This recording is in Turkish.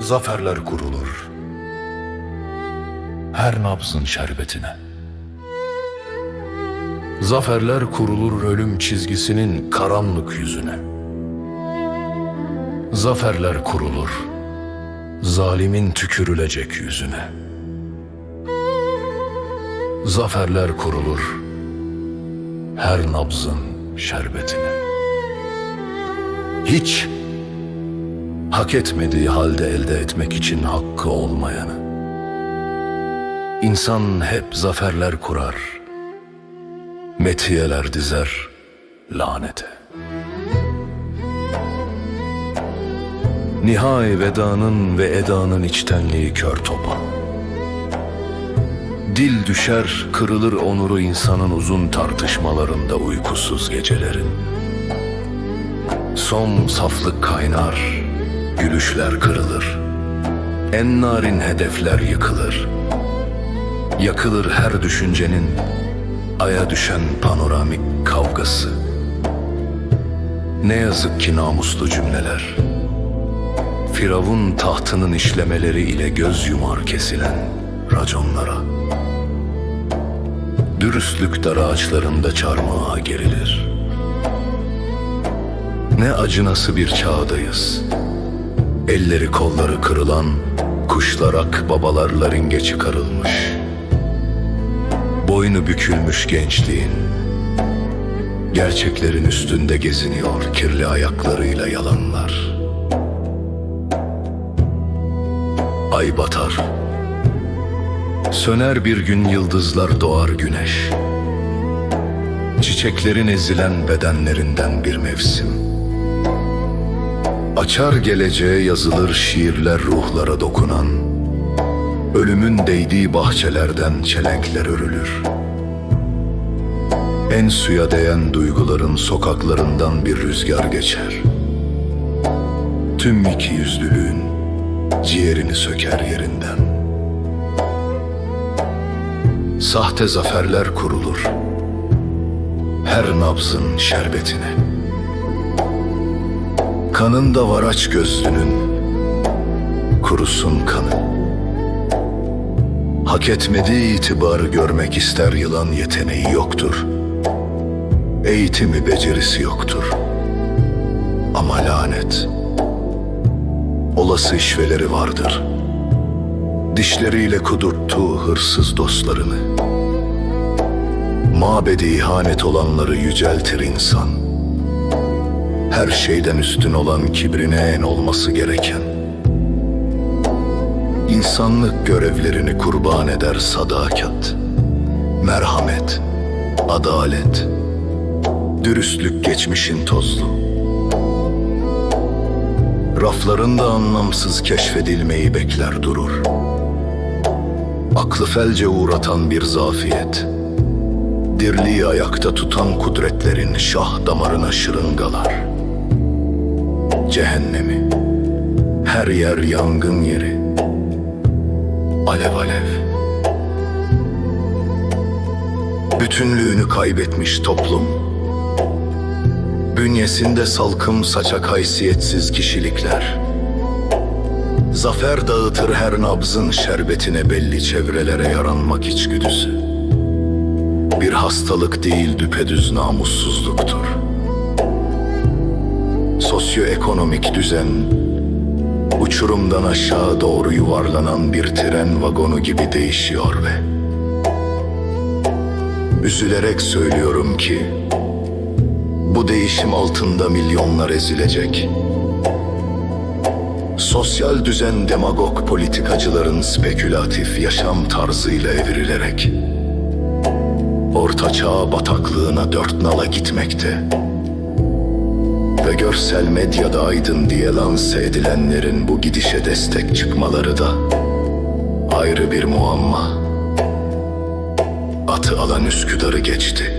zaferler kurulur. Her nabzın şerbetine. Zaferler kurulur ölüm çizgisinin karanlık yüzüne. Zaferler kurulur zalimin tükürülecek yüzüne. Zaferler kurulur her nabzın şerbetine. Hiç hak etmediği halde elde etmek için hakkı olmayanı. İnsan hep zaferler kurar, metiyeler dizer lanete. Nihai vedanın ve edanın içtenliği kör topa. Dil düşer, kırılır onuru insanın uzun tartışmalarında uykusuz gecelerin. Son saflık kaynar, gülüşler kırılır. En narin hedefler yıkılır. Yakılır her düşüncenin aya düşen panoramik kavgası. Ne yazık ki namuslu cümleler. Firavun tahtının işlemeleri ile göz yumar kesilen raconlara. Dürüstlük dar ağaçlarında çarmıha gerilir. Ne acınası bir çağdayız. Elleri kolları kırılan kuşlar babalarla ringe çıkarılmış. Boynu bükülmüş gençliğin. Gerçeklerin üstünde geziniyor kirli ayaklarıyla yalanlar. Ay batar. Söner bir gün yıldızlar doğar güneş. Çiçeklerin ezilen bedenlerinden bir mevsim. Açar geleceğe yazılır şiirler ruhlara dokunan. Ölümün değdiği bahçelerden çelenkler örülür. En suya değen duyguların sokaklarından bir rüzgar geçer. Tüm iki yüzlülüğün ciğerini söker yerinden. Sahte zaferler kurulur. Her nabzın şerbetine. Kanında var aç gözlünün. Kurusun kanı. Hak etmediği itibarı görmek ister yılan yeteneği yoktur. Eğitimi becerisi yoktur. Ama lanet olası işveleri vardır. Dişleriyle kudurttuğu hırsız dostlarını. Mabedi ihanet olanları yüceltir insan. Her şeyden üstün olan kibrine en olması gereken. İnsanlık görevlerini kurban eder sadakat, merhamet, adalet, dürüstlük geçmişin tozlu. Raflarında anlamsız keşfedilmeyi bekler durur. Aklı felce uğratan bir zafiyet. Dirliği ayakta tutan kudretlerin şah damarına şırıngalar. Cehennemi, her yer yangın yeri. Alev alev. Bütünlüğünü kaybetmiş toplum Bünyesinde salkım saçak haysiyetsiz kişilikler. Zafer dağıtır her nabzın şerbetine belli çevrelere yaranmak içgüdüsü. Bir hastalık değil düpedüz namussuzluktur. Sosyoekonomik düzen, uçurumdan aşağı doğru yuvarlanan bir tren vagonu gibi değişiyor ve... Üzülerek söylüyorum ki, bu değişim altında milyonlar ezilecek. Sosyal düzen demagog politikacıların spekülatif yaşam tarzıyla evrilerek Orta çağ bataklığına dört nala gitmekte ve görsel medyada aydın diye lanse edilenlerin bu gidişe destek çıkmaları da ayrı bir muamma. Atı alan Üsküdar'ı geçti.